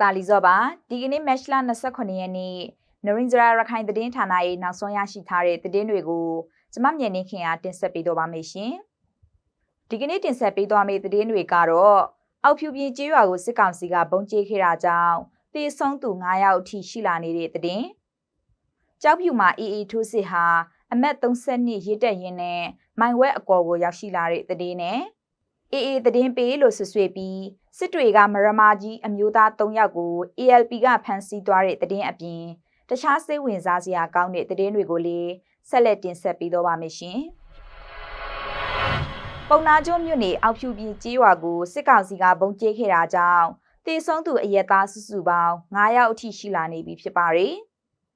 တာလီဇော့ပါဒီကနေ့မက်ရှ်လ29ရက်နေ့နရင်းဂျရာရခိုင်သတင်းဌာနရဲ့နောက်ဆုံးရရှိထားတဲ့သတင်းတွေကိုကျမမြန်နေခင်အားတင်ဆက်ပေးတော့ပါမယ်ရှင်ဒီကနေ့တင်ဆက်ပေးသွားမယ့်သတင်းတွေကတော့အောက်ဖြူပြင်ကျေးရွာကိုစစ်ကောင်စီကပုံကျဲခဲ့တာကြောင့်တေဆုံးသူ9ယောက်အထိရှိလာနေတဲ့သတင်းကြောက်ဖြူမှာအေးအေးထိုးစစ်ဟာအမက်30နှစ်ရစ်တက်ရင်းနဲ့မိုင်ဝဲအကော်ကိုရောက်ရှိလာတဲ့သတင်းနဲ့ အေးအေးသတင်းပေးလို့ဆွဆွေပြီးစစ်တွေကမရမာကြီးအမျိုးသား3ယောက်ကို ALP ကဖမ်းဆီးသွားတဲ့သတင်းအပြင်တခြားစိတ်ဝင်စားစရာကောင်းတဲ့သတင်းတွေကိုလည်းဆက်လက်တင်ဆက်ပေးတော့ပါမယ်ရှင်။ပုံနာကျွန်းမြို့နယ်အောက်ဖြူပြည်ကြေးရွာကိုစစ်ကောင်စီကဘုံကျဲခဲ့တာကြောင့်တေဆုံးသူအရက်သားစုစုပေါင်း9ယောက်အထိရှိလာနေပြီဖြစ်ပါတယ်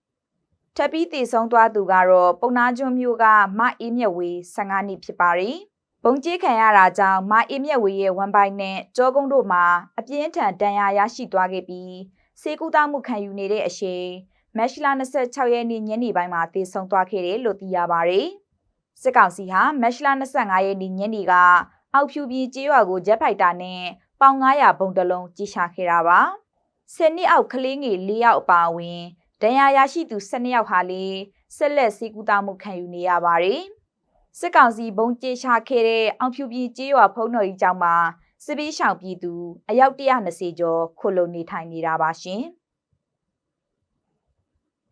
။ထပ်ပြီးတေဆုံးသွားသူကတော့ပုံနာကျွန်းမြို့ကမအေးမြက်ဝေ15နှစ်ဖြစ်ပါတယ်။ ဘုံကျဲခံရတာကြောင့်မအေးမြက်ဝေရဲ့ဝန်ပိုင်နဲ့ကြောကုန်းတို့မှာအပြင်းထန်ဒဏ်ရာရရှိသွားခဲ့ပြီးစေကူတာမှုခံယူနေတဲ့အချိန်မက်ရှလာ26ရက်နေ့ညနေပိုင်းမှာတေဆုံးသွားခဲ့တယ်လို့သိရပါတယ်။စစ်ကောင်စီဟာမက်ရှလာ25ရက်နေ့ညနေကအောက်ဖြူပြည်ကျေးရွာကိုဂျက်ဖိုက်တာနဲ့ပေါင်900ဘုံတလုံးကြီးရှာခဲ့တာပါ။ဆယ်နှစ်အောက်ကလေးငယ်၄ယောက်အပါအဝင်ဒဏ်ရာရရှိသူ12ယောက်ဟာလေဆက်လက်စီကူတာမှုခံယူနေရပါတယ်။ စစ်ကောင်စီဘုံကြေရှာခဲ့တဲ့အောင်ဖြူပြည်ကျေးရွာဖုံးတော်ကြီးကျောင်းမှာစစ်ပေးရှောင်ပြည်သူအယောက်120ကျော်ခိုလုံနေထိုင်နေတာပါရှင်။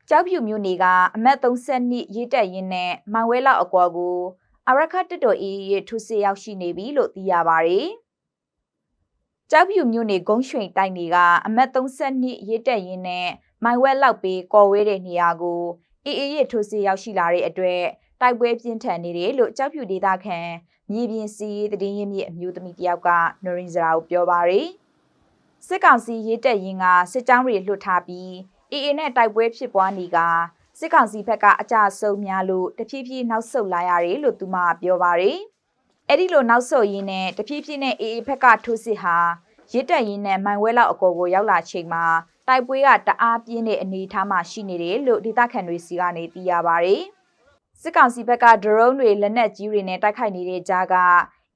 ကြောက်ဖြူမျိုးနေကအမတ်30နှစ်ရေးတက်ရင်းနဲ့မောင်ဝဲလောက်အကွာကိုအရခတ်တတော်အေးရဲ့ထုစစ်ရောက်ရှိနေပြီလို့သိရပါတယ်။ကြောက်ဖြူမျိုးနေဂုံးရွှင်တိုက်နေကအမတ်30နှစ်ရေးတက်ရင်းနဲ့မိုင်ဝဲလောက်ပေးကော်ဝဲတဲ့နေရာကိုအေးအေးရဲ့ထုစစ်ရောက်ရှိလာတဲ့အတွက် တိုက်ပွဲပြင်းထန်နေတယ်လို့ကြောက်ဖြူဒေသခံမြေပြင်စီးတည်င်းရင်းမြစ်အမျိုးသမီးတယောက်ကနော်ရင်စရာကိုပြောပါရယ်စစ်ကောင်စီရေးတက်ရင်ကစစ်ကြောင်းတွေလွှတ်ထားပြီးအေအေနဲ့တိုက်ပွဲဖြစ်ပွားနေကစစ်ကောင်စီဘက်ကအကြဆုံးများလို့တဖြည်းဖြည်းနောက်ဆုတ်လာရတယ်လို့သူမပြောပါရယ်အဲ့ဒီလိုနောက်ဆုတ်ရင်းနဲ့တဖြည်းဖြည်းနဲ့အေအေဘက်ကထိုးစစ်ဟာရစ်တက်ရင်းနဲ့မိုင်ဝဲလောက်အကောကိုရောက်လာချိန်မှာတိုက်ပွဲကတအားပြင်းတဲ့အနေအထားမှရှိနေတယ်လို့ဒေသခံတွေစီကနေသိရပါရယ် စစ်ကောင်စီဘက်ကဒရုန်းတွေလက်နက်ကြီးတွေနဲ့တိုက်ခိုက်နေတဲ့ကြားက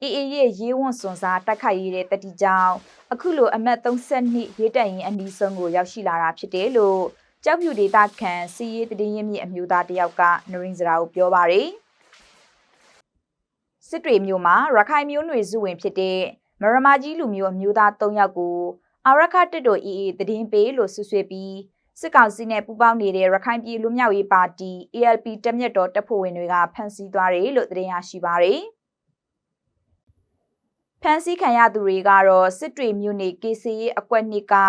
အေအေရဲ့ရေးဝွန့်စွန်စားတိုက်ခိုက်ရတဲ့တတိကြောင့်အခုလိုအမတ်32ရေးတက်ရင်အနီးဆုံးကိုရောက်ရှိလာတာဖြစ်တယ်လို့ကြောက်ဖြူဒေတာခန်စီရေးတည်င်းရမြင့်အမျိုးသားတယောက်ကနရင်းစရာကိုပြောပါရယ်စစ်တွေမျိုးမှာရခိုင်မျိုးနွေစုဝင်ဖြစ်တဲ့မရမကြီးလူမျိုးအမျိုးသား3ယောက်ကိုအာရခတစ်တို့အေးအေးတည်င်းပေးလို့ဆွဆွေပြီး စစ်ကောင်စီနဲ့ပူးပေါင်းနေတဲ့ရခိုင်ပြည်လူမျိုးရေးပါတီ ALP တက်မြတ်တော်တပ်ဖွဲ့ဝင်တွေကဖမ်းဆီးသွားတယ်လို့သတင်းရရှိပါရယ်ဖမ်းဆီးခံရသူတွေကတော့စစ်တွေမြို့နယ် KCA အကွက်နှစ်ကဥ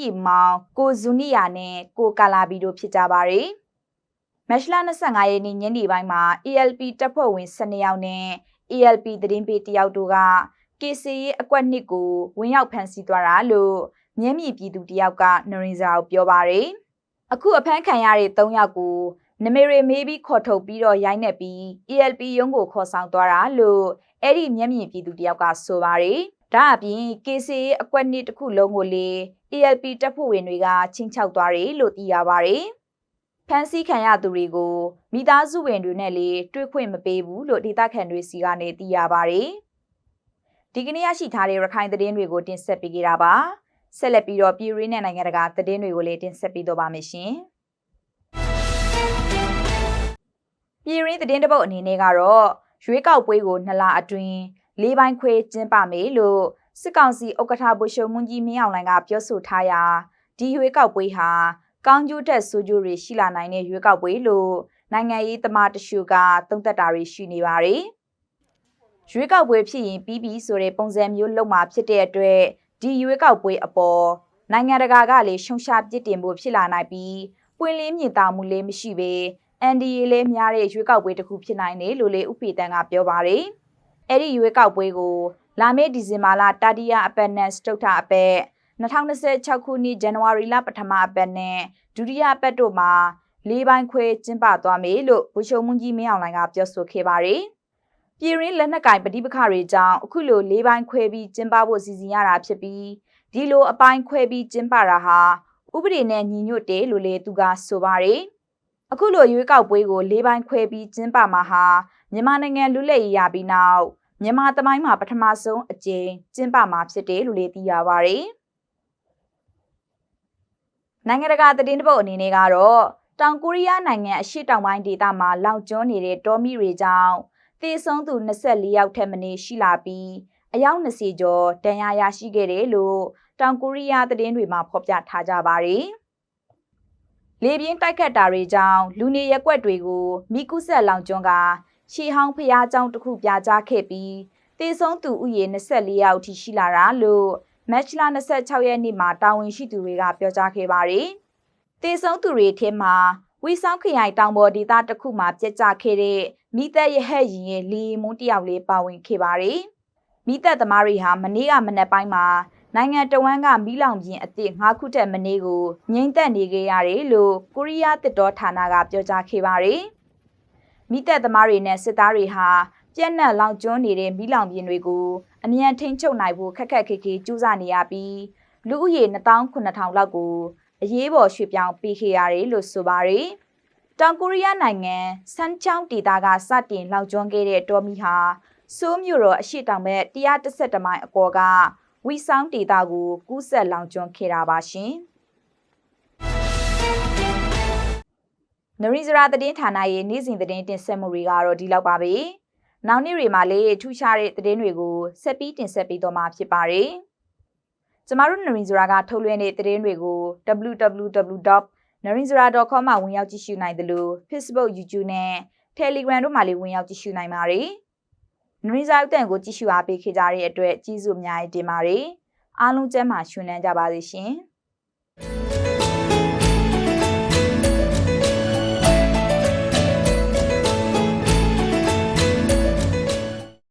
ယျာဉ်မောင်ကိုဇူနီယာနဲ့ကိုကာလာဘီတို့ဖြစ်ကြပါတယ်။မက်ရှလာ25ရက်နေ့ညနေပိုင်းမှာ ALP တပ်ဖွဲ့ဝင်12ယောက်နဲ့ ALP သတင်းပေးတယောက်တို့က KCA အကွက်နှစ်ကိုဝင်ရောက်ဖမ်းဆီးသွားတာလို့ မျက်မြင်ပြည်သူတယောက်ကနရင်စာကိုပြောပါတယ်။အခုအဖမ်းခံရတဲ့3ယောက်ကိုနမေရီမေးပြီးခေါ်ထုတ်ပြီးတော့ရိုက်နှက်ပြီး ELP ရုံးကိုခေါ်ဆောင်သွားတာလို့အဲ့ဒီမျက်မြင်ပြည်သူတယောက်ကဆိုပါတယ်။ဒါအပြင် KCA အကွက်နှစ်တစ်ခုလုံးကိုလေ ELP တပ်ဖွဲ့ဝင်တွေကချင်းချောက်သွားတယ်လို့သိရပါတယ်။ဖမ်းဆီးခံရသူတွေကိုမိသားစုဝင်တွေနဲ့လေတွေ့ခွင့်မပေးဘူးလို့ဒေသခံတွေစီကနေသိရပါတယ်။ဒီကနေ့ရရှိထားတဲ့ရခိုင်သတင်းတွေကိုတင်ဆက်ပေးကြတာပါ။ ဆက်လက်ပြီးတော့ပြည်ရင်းနဲ့နိုင်ငံတကာသတင်းတွေကိုလည်းတင်ဆက်ပေးတော့ပါမယ်ရှင်။ပြည်ရင်းသတင်းတပုတ်အနေနဲ့ကတော့ရွေးကောက်ပွဲကိုနှစ်လအတွင်းလေးပိုင်းခွဲကျင်းပမယ်လို့စစ်ကောင်စီဥက္ကဋ္ဌဗိုလ်ချုပ်မွန်ကြီးမင်းအောင်လှိုင်ကပြောဆိုထားရာဒီရွေးကောက်ပွဲဟာကောင်းကျိုးတက်ဆိုးကျိုးတွေရှိလာနိုင်တဲ့ရွေးကောက်ပွဲလို့နိုင်ငံရေးသမားတချို့ကသုံးသပ်တာတွေရှိနေပါတယ်။ရွေးကောက်ပွဲဖြစ်ရင်ပြီးပြီဆိုတဲ့ပုံစံမျိုးလုပ်မှာဖြစ်တဲ့အတွက် ဒီရွေးကောက်ပွဲအပေါ်နိုင်ငံတကာကလည်းရှုံချပစ်တင်ဖို့ဖြစ်လာနိုင်ပြီးပွင့်လင်းမြင်သာမှုလည်းမရှိဘဲ NDA လဲများတဲ့ရွေးကောက်ပွဲတစ်ခုဖြစ်နိုင်တယ်လို့လေဥပေတန်ကပြောပါတယ်။အဲ့ဒီရွေးကောက်ပွဲကိုလာမယ့်ဒီဇင်ဘာလတတိယအပတ်နဲ့စတုထအပတ်2026ခုနှစ်ဇန်နဝါရီလပထမအပတ်နဲ့ဒုတိယအပတ်တို့မှာလေးပိုင်းခွဲကျင်းပသွားမယ်လို့ဗိုလ်ချုပ်မွန်ကြီးမင်းအောင်လှိုင်ကပြောဆိုခဲ့ပါတယ်။ ပြည်ရင်းလက်နက်ကင်ပဋိပက္ခတွေကြောင့်အခုလိုလေးပိုင်းခွဲပြီးကျင်းပဖို့စီစဉ်ရတာဖြစ်ပြီးဒီလိုအပိုင်းခွဲပြီးကျင်းပတာဟာဥပဒေနဲ့ညီညွတ်တယ်လို့လေသူကဆိုပါတယ်။အခုလိုရွေးကောက်ပွဲကို၄ပိုင်းခွဲပြီးကျင်းပမှာဟာမြန်မာနိုင်ငံလူလက်ရေးရပြီးနောက်မြန်မာသမိုင်းမှာပထမဆုံးအကြိမ်ကျင်းပမှာဖြစ်တယ်လို့လည်းသိရပါဗျနိုင်ငံတကာသတင်းတပုတ်အနေနဲ့ကတော့တောင်ကိုရီးယားနိုင်ငံအရှေ့တောင်ပိုင်းဒေသမှာလောင်ကျွမ်းနေတဲ့တောမီတွေကြောင့် သေဆုံးသူ24ယောက်ထက်မနည်းရှိလာပြီးအယောက်20ကျော်ဒဏ်ရာရရှိခဲ့တယ်လို့တောင်ကိုရီးယားသတင်းတွေမှာဖော်ပြထားကြပါတယ်။လေပြင်းတိုက်ခတ်တာတွေကြောင့်လူနေရပ်ကွက်တွေကိုမိကုဆက်လောင်ကျွန်းကရှီဟောင်းဖျားကျောင်းတစ်ခုပြာကျခဲ့ပြီးတေဆုံးသူဥယေ24ယောက်ထိရှိလာတာလို့မက်ချလာ26ရက်နေ့မှာတာဝန်ရှိသူတွေကပြောကြားခဲ့ပါတယ်။တေဆုံးသူတွေထဲမှာ ဝီဆောင်ခရိုင်တောင်ပေါ်ဒေသတစ်ခုမှာပြက်ကျခဲ့တဲ့မိသက်ရဟက်ရင်ရဲ့လီမွန်းတယောက်လေးပါဝင်ခဲ့ပါတယ်။မိသက်သမားတွေဟာမနေ့ကမနက်ပိုင်းမှာနိုင်ငံတော်ဝန်ကမီးလောင်ပြင်အသစ်၅ခုထက်မနည်းကိုငိမ့်သက်နေခဲ့ရတယ်လို့ကိုရီးယားတစ်တော်ဌာနကပြောကြားခဲ့ပါတယ်။မိသက်သမားတွေနဲ့စစ်သားတွေဟာပြက်နက်လောင်ကျွမ်းနေတဲ့မီးလောင်ပြင်တွေကိုအမြန်ထိန်းချုပ်နိုင်ဖို့ခက်ခက်ခဲခဲကြိုးစားနေရပြီးလူဦးရေ29000လောက်ကို အရေးပေါ်ရွှေ့ပြောင်းပေးခဲ့ရတယ်လို့ဆိုပါတယ်။တောင်ကိုရီးယားနိုင်ငံဆန်ချောင်းဒေသကစတင်လောင်ကျွမ်းခဲ့တဲ့တော်မီဟာဆိုးမြို့တော်အရှိတောင်ဘက်112မိုင်အပေါ်ကဝီဆောင်ဒေသကိုကူးဆက်လောင်ကျွမ်းခဲ့တာပါရှင်။နရီဇရာသတင်းဌာနရဲ့နေ့စဉ်သတင်းတင်ဆက်မှုတွေကတော့ဒီလောက်ပါပဲ။နောက်နေ့တွေမှာလည်းထူးခြားတဲ့သတင်းတွေကိုဆက်ပြီးတင်ဆက်ပေးတော့မှာဖြစ်ပါတယ်။ ကျမတို့နရီဇရာကထုတ်လွှင့်တဲ့သတင်းတွေကို www.narinzara.com မှာဝင်ရောက်ကြည့်ရှုနိုင်တယ်လို့ Facebook, YouTube နဲ့ Telegram တို့မှာလည်းဝင်ရောက်ကြည့်ရှုနိုင်ပါတယ်။နရီဇရာအတန်ကိုကြည့်ရှုအားပေးခဲ့ကြတဲ့အတွက်ကျေးဇူးအများကြီးတင်ပါတယ်။အားလုံးကျမ်းမာရှင်လန်းကြပါစေရှင်။